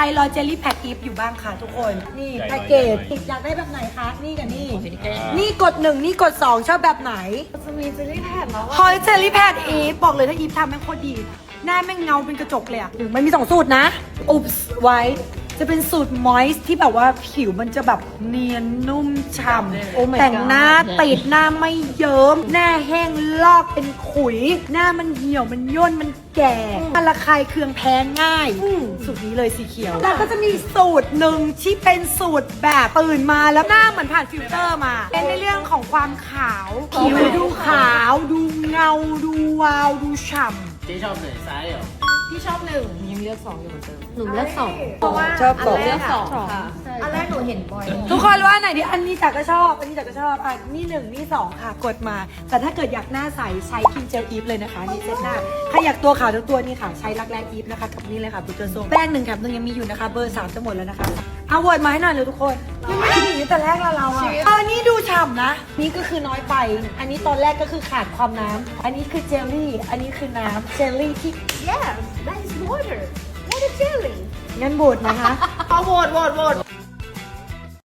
รรอเจลลี่แพคอีฟอยู่บ้างค่ะทุกคน นี่ใหญ่หน่อยแพ็กเกจใหญ่หน่อยอยากได้แบบไหนคะ นี่กับนี่อ่านี่กดหนึ่งนี่กดสองชอบแบบไหนจะมีเจลลี่แพดแล้วฮอยเจลลี่แพดอีฟบอกเลยถ้าอีฟทำแม่งโคตรดี หน้าแม่งเงาเป็นกระจกเลยอะมันมีสองสูตรนะอุบส์ไว้ จะเป็นสูตรมอยส์ที่แบบว่าผิวมันจะแบบเนียนนุ่มฉ่ำแต่งหน้าติดหน้าไม่เยิ้ม หน้าแห้งลอกเป็นขุย หน้ามันเหี่ยวมันย่นมันแก่ระคายเคืองแพ้ง่าย สูตรนี้เลยสีเขียว แล้วก็จะมีสูตรหนึ่งที่เป็นสูตรแบบตื่นมาแล้วหน้าเหมือนผ่านฟิลเตอร์มา เป็นในเรื่องของความขาวผิวดูขาว ดูเงา ดูวาว ดูฉ่ำ เจ๊ชอบไหนซ้ายเหรอ พี่ชอบหนึ่งยังเลือกสองอยู่เหมือนเดิมหนูเลือกสองเพราะว่าชอบสอง นแรกสองะค่ะ อันแรกหนูเห็นบ่อย ทุกคนรู้ว่าอันไหนที่อันนี้จากก็ชอบ อันนี้จากก็ชอบอะนี่หนึ่งนี่สองค่ะ กดมา แต่ถ้าเกิดอยากหน้าใสใช้ครีมเจลอีฟเลยนะคะนี่เซตหน้าถ้าอยากตัวขาวทั้งตัวนี่ค่ะใช้รักแร้อีฟนะคะกับนี่เลยค่ะบูเตอร์โซแป้งหนึ่งแถมหนึงยังมีอยู่นะคะ เบอร์สามจะหมดแล้วนะคะเอาโหวตมาให้หน่อยเลยทุกคนยังไม่คิดอย่างนี้แต่แรกเราเราอะเออนี่ดูฉ่ำ นะ นี่ก็คือน้อยไป อันนี้ตอนแรกก็คือขาดความน้ำอันนี้คือเจลลี่ อันนี้คือน้ำเจลลี่ที่ yes that is water what a jelly งั้นโหวตนะคะ เอาโหวตโหวตโหวต